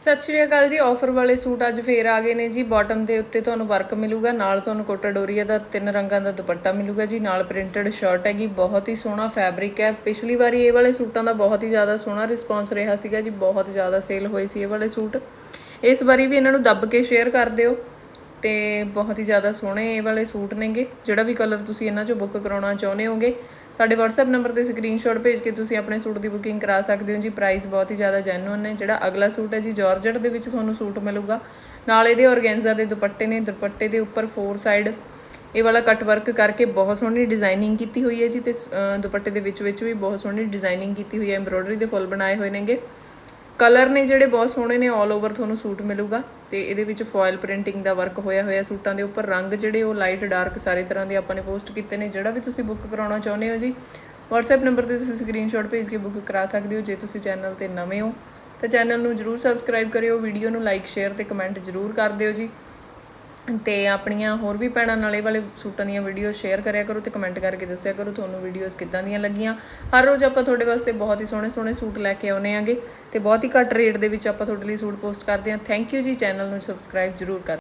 ਸਤਿ ਸ਼੍ਰੀ ਅਕਾਲ ਜੀ, ਆਫਰ ਵਾਲੇ ਸੂਟ ਅੱਜ ਫੇਰ ਆ ਗਏ ਨੇ ਜੀ। ਬਾਟਮ ਦੇ ਉੱਤੇ ਤੁਹਾਨੂੰ ਵਰਕ ਮਿਲੂਗਾ, ਨਾਲ ਤੁਹਾਨੂੰ ਕੋਟਾ ਡੋਰੀਆ ਦਾ ਤਿੰਨ ਰੰਗਾਂ ਦਾ ਦੁਪੱਟਾ ਮਿਲੂਗਾ ਜੀ, ਨਾਲ ਪ੍ਰਿੰਟਡ ਸ਼ਰਟ ਹੈਗੀ, ਬਹੁਤ ਹੀ ਸੋਹਣਾ ਫੈਬਰਿਕ ਹੈ। ਪਿਛਲੀ ਵਾਰੀ ਇਹ ਵਾਲੇ ਸੂਟਾਂ ਦਾ ਬਹੁਤ ਹੀ ਜ਼ਿਆਦਾ ਸੋਹਣਾ ਰਿਸਪੌਂਸ ਰਿਹਾ ਸੀਗਾ ਜੀ, ਬਹੁਤ ਜ਼ਿਆਦਾ ਸੇਲ ਹੋਏ ਸੀ ਇਹ ਵਾਲੇ ਸੂਟ। ਇਸ ਵਾਰੀ ਵੀ ਇਹਨਾਂ ਨੂੰ ਦੱਬ ਕੇ ਸ਼ੇਅਰ ਕਰ ਦਿਓ ਤੇ ਬਹੁਤ ਹੀ ਜ਼ਿਆਦਾ ਸੋਹਣੇ ਇਹ ਵਾਲੇ ਸੂਟ ਨੇਗੇ। ਜਿਹੜਾ ਵੀ ਕਲਰ ਤੁਸੀਂ ਇਹਨਾਂ ਚੋਂ ਬੁੱਕ ਕਰਾਉਣਾ ਚਾਹੁੰਦੇ ਹੋਗੇ ਸਾਡੇ WhatsApp ਨੰਬਰ ਤੇ ਸਕਰੀਨਸ਼ਾਟ ਭੇਜ ਕੇ ਤੁਸੀਂ ਆਪਣੇ ਸੂਟ ਦੀ ਬੁਕਿੰਗ ਕਰਾ ਸਕਦੇ ਹੋ ਜੀ। ਪ੍ਰਾਈਸ ਬਹੁਤ ਹੀ ਜ਼ਿਆਦਾ ਜੈਨੂਇਨ ਹੈ ਜਿਹੜਾ ਅਗਲਾ ਸੂਟ ਹੈ ਜੀ ਜਾਰਜਟ ਦੇ ਵਿੱਚ ਤੁਹਾਨੂੰ ਸੂਟ ਮਿਲੂਗਾ। ਨਾਲ ਇਹਦੇ ਔਰਗੈਂਜ਼ਾ ਦੇ ਦੁਪੱਟੇ ਨੇ। ਦੁਪੱਟੇ ਦੇ ਉੱਪਰ ਫੋਰ ਸਾਈਡ ਇਹ ਵਾਲਾ ਕਟ ਵਰਕ ਕਰਕੇ ਬਹੁਤ ਸੋਹਣੀ ਡਿਜ਼ਾਈਨਿੰਗ ਕੀਤੀ ਹੋਈ ਹੈ ਜੀ ਤੇ ਦੁਪੱਟੇ ਦੇ ਵਿੱਚ ਵਿੱਚ ਵੀ ਬਹੁਤ ਸੋਹਣੀ ਡਿਜ਼ਾਈਨਿੰਗ ਕੀਤੀ ਹੋਈ ਹੈ। ਐਮਬ੍ਰੋਇਡਰੀ ਦੇ ਫੁੱਲ ਬਣਾਏ ਹੋਏ ਨੇਗੇ। ਕਲਰ ਨੇ ਜਿਹੜੇ ਬਹੁਤ ਸੋਹਣੇ ਨੇ 올 ਓਵਰ ਤੁਹਾਨੂੰ ਸੂਟ ਮਿਲੂਗਾ। ਤੇ ਇਹਦੇ ਵਿੱਚ ਫੋਇਲ ਪ੍ਰਿੰਟਿੰਗ ਦਾ ਵਰਕ ਹੋਇਆ ਹੋਇਆ ਸੂਟਾਂ ਦੇ ਉੱਪਰ। ਰੰਗ ਜਿਹੜੇ ਉਹ ਲਾਈਟ ਡਾਰਕ ਸਾਰੇ ਤਰ੍ਹਾਂ ਦੇ ਆਪਾਂ ਨੇ ਪੋਸਟ ਕੀਤੇ ਨੇ। ਜਿਹੜਾ ਵੀ ਤੁਸੀਂ ਬੁੱਕ ਕਰਾਉਣਾ ਚਾਹੁੰਦੇ ਹੋ ਜੀ, WhatsApp ਨੰਬਰ ਤੇ ਤੁਸੀਂ ਸਕਰੀਨਸ਼ਾਟ ਭੇਜ ਕੇ ਬੁੱਕ ਕਰਾ ਸਕਦੇ ਹੋ, ਜੇ ਤੁਸੀਂ ਚੈਨਲ ਤੇ ਨਵੇਂ ਹੋ। ਤਾਂ ਚੈਨਲ ਨੂੰ ਜਰੂਰ ਸਬਸਕ੍ਰਾਈਬ ਕਰਿਓ ਵੀਡੀਓ ਨੂੰ ਲਾਈਕ ਸ਼ੇਅਰ ਤੇ ਕਮੈਂਟ ਜਰੂਰ ਕਰ ਦਿਓ ਜੀ। ਤੇ ਆਪਣੀਆਂ ਹੋਰ ਵੀ ਭੈਣਾਂ ਨਾਲੇ ਵਾਲੇ ਸੂਟਾਂ ਦੀਆਂ ਵੀਡੀਓ ਸ਼ੇਅਰ ਕਰਿਆ ਕਰੋ ਤੇ ਕਮੈਂਟ ਕਰਕੇ ਦੱਸਿਆ ਕਰੋ ਤੁਹਾਨੂੰ ਵੀਡੀਓਜ਼ ਕਿੱਦਾਂ ਦੀਆਂ ਲੱਗੀਆਂ। ਹਰ ਰੋਜ਼ ਆਪਾਂ ਤੁਹਾਡੇ ਵਾਸਤੇ ਬਹੁਤ ਹੀ ਸੋਹਣੇ ਸੋਹਣੇ ਸੂਟ ਲੈ ਕੇ ਆਉਨੇ ਆਂਗੇ ਤੇ ਬਹੁਤ ਹੀ ਘੱਟ ਰੇਟ ਦੇ ਵਿੱਚ ਆਪਾਂ ਤੁਹਾਡੇ ਲਈ ਸੂਟ ਪੋਸਟ ਕਰਦੇ ਹਾਂ। Thank you ji. ਚੈਨਲ ਨੂੰ ਸਬਸਕ੍ਰਾਈਬ ਜਰੂਰ ਕਰ